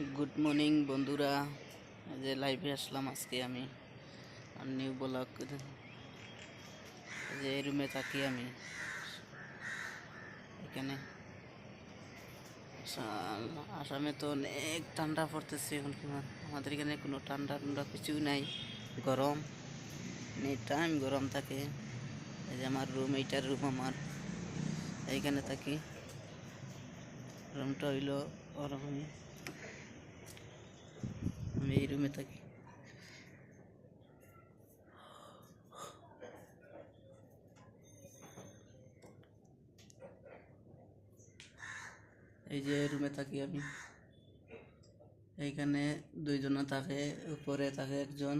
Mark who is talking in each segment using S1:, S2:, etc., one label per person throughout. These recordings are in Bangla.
S1: গুড মর্নিং বন্ধুরা। যে লাইভে আসলাম আজকে আমি নিউ ব্লগ যে রুমে থাকি আমি। এখানে। আসাম- তো অনেক ঠান্ডা পড়তেছে এখন আমাদের এখানে কোনো ঠান্ডা টান্ডা কিছুই নাই, গরম। এনি টাইম গরম থাকে। এই যে আমার রুম এইটার রুম আমার। এইখানে থাকি। রুমটা হইল ওরকমই। রুমে থাকি। এই যে রুমে থাকি আমি। এইখানে দুইজনা থাকে, উপরে থাকে একজন,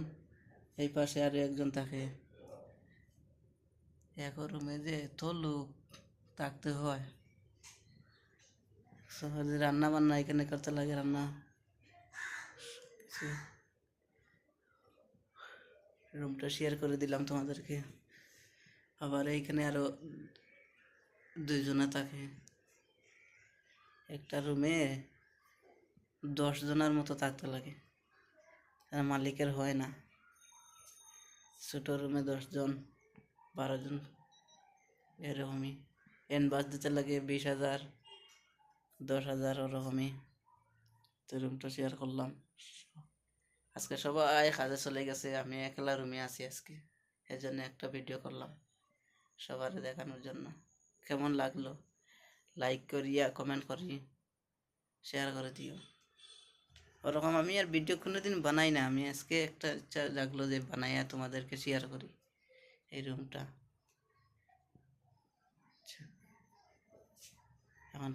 S1: এই পাশে আরও একজন থাকে। এক রুমে যে এত লোক থাকতে হয়। সহজে রান্না বান্না এখানে করতে লাগে রান্না। কিছু রুমটা শেয়ার করে দিলাম তোমাদেরকে। আবার এইখানে আরও দুইজনে থাকে। একটা রুমে দশ জনের মতো থাকতে লাগে। আর মালিকের হয় না। ছোটো রুমে দশজন বারো জন, এরকমই। এন বাস দিতে লাগে বিশ হাজার, দশ হাজার, ওরকমই। তো রুমটা শেয়ার করলাম। আজকে সবাই কাজে চলে গেছে, আমি একলা রুমে আছি আজকে। এই জন্য একটা ভিডিও করলাম সবার দেখানোর জন্য। কেমন লাগল? লাইক করিয়া কমেন্ট করি শেয়ার করে দিও। ওরকম আমি আর ভিডিও কোনোদিন বানাই না, আমি আজকে একটা ইচ্ছা জাগলো যে বানাইয়া তোমাদেরকে শেয়ার করি এই রুমটা আচ্ছা। এখন